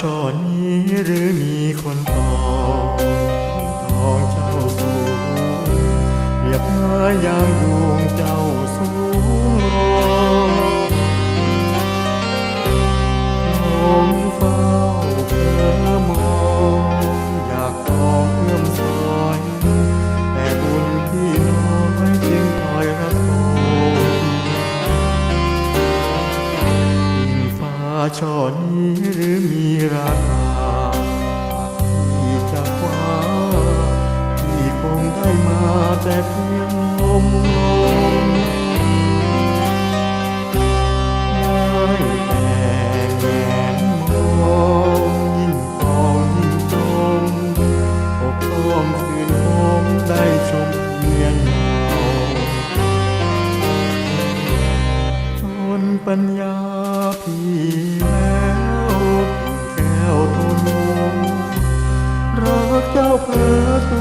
ช่อนี้หรือมีคนตองทองเจ้าสูงเรียบเมื่อยามด ช่อนี้หรือมีราคาที่จะคว้าที่คงได้มาแต่เพียงลมลมได้แต่แงนมองยิ่งปองยิ่งจมอกอ้อมคืนผมได้ชมเพียงเงาจนปัญญาพี่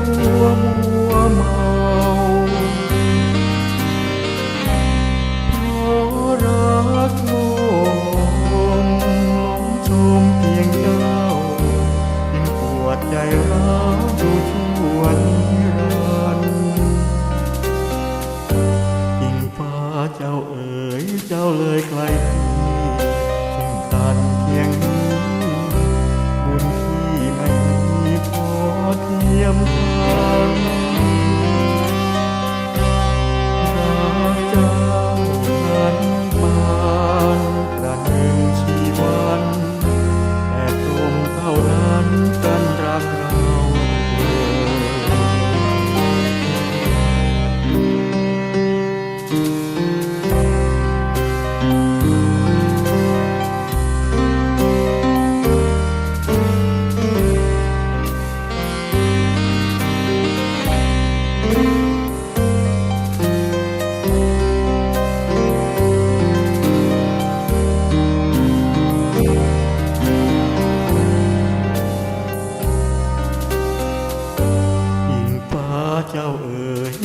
อตัวมัวเมาเพราะรักโลมหลงชมเพียงเจ้ายิ่งปวดใจร้าวอยู่ชั่วนิรันดร์ยิ่งฟ้าเจ้าเอ๋ยเจ้าเลยไกลทีจึงกันเพียงนี้บุญที่ไม่มีพอเทียม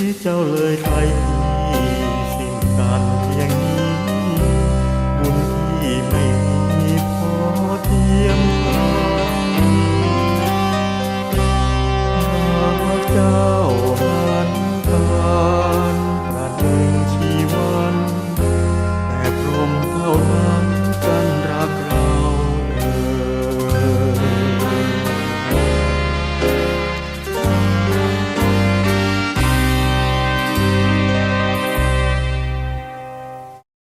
ยเจ้าเลยไทย